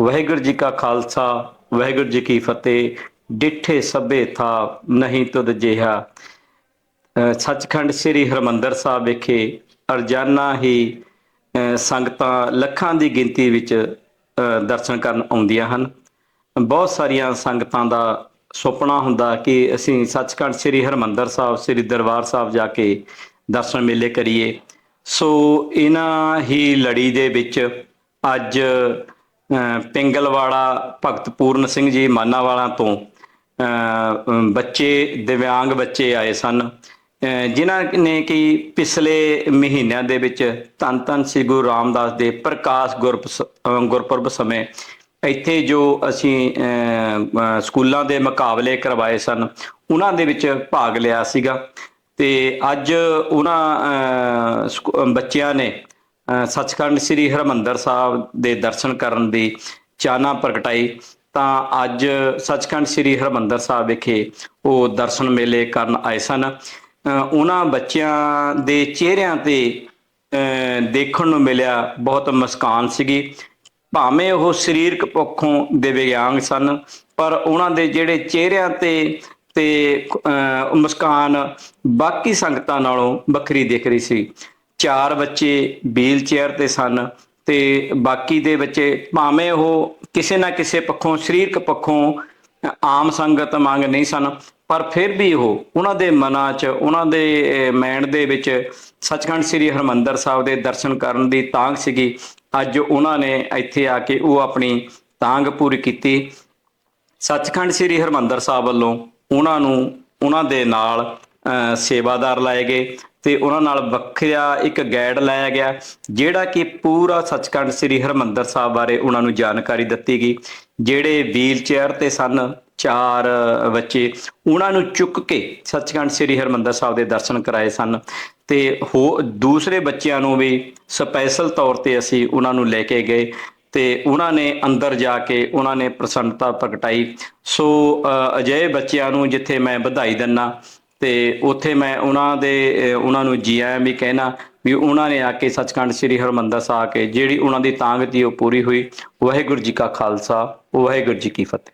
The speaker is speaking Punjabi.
ਵਾਹਿਗੁਰੂ ਜੀ ਕਾ ਖਾਲਸਾ ਵਾਹਿਗੁਰੂ ਜੀ ਕੀ ਫਤਿਹ। ਡਿੱਠੇ ਸਭੇ ਥਾ ਨਹੀਂ ਤੁਧ ਜਿਹਾ। ਸੱਚਖੰਡ ਸ੍ਰੀ ਹਰਮੰਦਰ ਸਾਹਿਬ ਵਿਖੇ ਅਰਜਾਨਾ ਹੀ ਸੰਗਤਾਂ ਲੱਖਾਂ ਦੀ ਗਿਣਤੀ ਵਿੱਚ ਅ, ਦਰਸ਼ਨ ਕਰਨ ਆਉਂਦੀਆਂ ਹਨ। ਬਹੁਤ ਸਾਰੀਆਂ ਸੰਗਤਾਂ ਦਾ ਸੁਪਨਾ ਹੁੰਦਾ ਕਿ ਅਸੀਂ ਸੱਚਖੰਡ ਸ੍ਰੀ ਹਰਮੰਦਰ ਸਾਹਿਬ ਸ੍ਰੀ ਦਰਬਾਰ ਸਾਹਿਬ ਜਾ ਕੇ ਦਰਸ਼ਨ ਮੇਲੇ ਕਰੀਏ। ਸੋ ਇਹਨਾਂ ਹੀ ਲੜੀ ਦੇ ਵਿੱਚ ਅੱਜ ਪਿੰਗਲਵਾੜਾ ਭਗਤ ਪੂਰਨ ਸਿੰਘ ਜੀ ਮਾਨਾਵਾਲਾ ਤੋਂ ਬੱਚੇ ਦਿਵਿਆਂਗ ਬੱਚੇ ਆਏ ਸਨ। ਅ, ਜਿਨ੍ਹਾਂ ਨੇ ਕਿ ਪਿਛਲੇ ਮਹੀਨਿਆਂ ਦੇ ਵਿੱਚ ਧੰਨ ਧੰਨ ਸ੍ਰੀ ਗੁਰੂ ਰਾਮਦਾਸ ਦੇ ਪ੍ਰਕਾਸ਼ ਗੁਰਪ ਸ- ਗੁਰਪੁਰਬ ਸਮੇਂ ਇੱਥੇ ਜੋ ਅਸੀਂ ਸਕੂਲਾਂ ਦੇ ਮੁਕਾਬਲੇ ਕਰਵਾਏ ਸਨ ਉਹਨਾਂ ਦੇ ਵਿੱਚ ਭਾਗ ਲਿਆ ਸੀਗਾ। ਤੇ ਅੱਜ ਉਹਨਾਂ ਸਕੂ- ਬੱਚਿਆਂ ਨੇ ਸੱਚਖੰਡ ਸ੍ਰੀ ਹਰਮੰਦਰ ਸਾਹਿਬ ਦੇ ਦਰਸ਼ਨ ਕਰਨ ਦੀ ਚਾਹਨਾ ਪ੍ਰਗਟਾਈ ਤਾਂ ਅੱਜ ਸੱਚਖੰਡ ਸ੍ਰੀ ਹਰਮੰਦਰ ਸਾਹਿਬ ਵਿਖੇ ਉਹ ਦਰਸ਼ਨ ਮੇਲੇ ਕਰਨ ਆਏ ਸਨ। ਅ, ਉਹਨਾਂ ਬੱਚਿਆਂ ਦੇ ਚਿਹਰਿਆਂ ਤੇ ਅ, ਦੇਖਣ ਨੂੰ ਮਿਲਿਆ ਬਹੁਤ ਮੁਸਕਾਨ ਸੀਗੀ। ਭਾਵੇਂ ਉਹ ਸਰੀਰਕ ਪੱਖੋਂ ਦਿਵਿਆਂਗ ਸਨ ਪਰ ਉਹਨਾਂ ਦੇ ਜਿਹੜੇ ਚਿਹਰਿਆਂ ਤੇ ਤੇ ਅਹ, ਮੁਸਕਾਨ ਬਾਕੀ ਸੰਗਤਾਂ ਨਾਲੋਂ ਵੱਖਰੀ ਦਿਖ ਰਹੀ ਸੀ। ਚਾਰ ਬੱਚੇ ਵੀਲ ਚੇਅਰ ਤੇ ਸਨ ਤੇ ਬਾਕੀ ਦੇ ਬੱਚੇ ਭਾਵੇਂ ਉਹ ਕਿਸੇ ਨਾ ਕਿਸੇ ਪੱਖੋਂ ਸਰੀਰਕ ਪੱਖੋਂ ਆਮ ਸੰਗਤ ਮੰਗ ਨਹੀਂ ਸਨ ਪਰ ਫਿਰ ਵੀ ਉਹ ਉਹਨਾਂ ਦੇ ਮਨਾਂ 'ਚ ਉਹਨਾਂ ਦੇ ਅਹ, ਮੈਂਡ ਦੇ ਵਿੱਚ ਸੱਚਖੰਡ ਸ੍ਰੀ ਹਰਮੰਦਰ ਸਾਹਿਬ ਦੇ ਦਰਸ਼ਨ ਕਰਨ ਦੀ ਤਾਂਘ ਸੀਗੀ। ਅੱਜ ਉਹਨਾਂ ਨੇ ਇੱਥੇ ਆ ਕੇ ਉਹ ਆਪਣੀ ਤਾਂਘ ਪੂਰੀ ਕੀਤੀ। ਸੱਚਖੰਡ ਸ੍ਰੀ ਹਰਮੰਦਰ ਸਾਹਿਬ ਵੱਲੋਂ ਉਹਨਾਂ ਨੂੰ ਉਹਨਾਂ ਦੇ ਨਾਲ ਅਹ, ਸੇਵਾਦਾਰ ਲਾਏ ਗਏ। ਤੇ ਉਹਨਾਂ ਨਾਲ ਵੱਖਰਾ ਇੱਕ ਗਾਈਡ ਲਾਇਆ ਗਿਆ, ਜਿਹੜਾ ਕਿ ਪੂਰਾ ਸੱਚਖੰਡ ਸ੍ਰੀ ਹਰਮੰਦਰ ਸਾਹਿਬ ਬਾਰੇ ਉਹਨਾਂ ਨੂੰ ਜਾਣਕਾਰੀ ਦਿੱਤੀ ਗਈ, ਜਿਹੜੇ ਵੀਲ ਚੇਅਰ ਤੇ ਸਨ, ਚਾਰ ਬੱਚੇ, ਉਹਨਾਂ ਨੂੰ ਚੁੱਕ ਕੇ ਸੱਚਖੰਡ ਸ੍ਰੀ ਹਰਮੰਦਰ ਸਾਹਿਬ ਦੇ ਦਰਸ਼ਨ ਕਰਾਏ ਸਨ ਤੇ ਹੋ, ਦੂਸਰੇ ਬੱਚਿਆਂ ਨੂੰ ਵੀ ਸਪੈਸ਼ਲ ਤੌਰ ਤੇ ਅਸੀਂ ਉਹਨਾਂ ਨੂੰ ਲੈ ਕੇ ਗਏ ਤੇ ਉਹਨਾਂ ਨੇ ਅੰਦਰ ਜਾ ਕੇ ਉਹਨਾਂ ਨੇ ਪ੍ਰਸੰਨਤਾ ਪ੍ਰਗਟਾਈ। ਸੋ ਅਜਿਹੇ ਬੱਚਿਆਂ ਨੂੰ ਜਿੱਥੇ ਮੈਂ ਵਧਾਈ ਦਿੰਨਾ ਤੇ ਉੱਥੇ ਮੈਂ ਉਹਨਾਂ ਦੇ ਉਹਨਾਂ ਨੂੰ ਜੀ ਵੀ ਕਹਿਣਾ ਵੀ ਉਹਨਾਂ ਨੇ ਆ ਕੇ ਸੱਚਖੰਡ ਸ੍ਰੀ ਹਰਮੰਦਰ ਸਾਹਿਬ ਆ ਕੇ ਜਿਹੜੀ ਉਹਨਾਂ ਦੀ ਤਾਂਗ ਸੀ ਉਹ ਪੂਰੀ ਹੋਈ। ਵਾਹਿਗੁਰੂ ਜੀ ਕਾ ਖਾਲਸਾ, ਵਾਹਿਗੁਰੂ ਜੀ ਕੀ ਫਤਿਹ।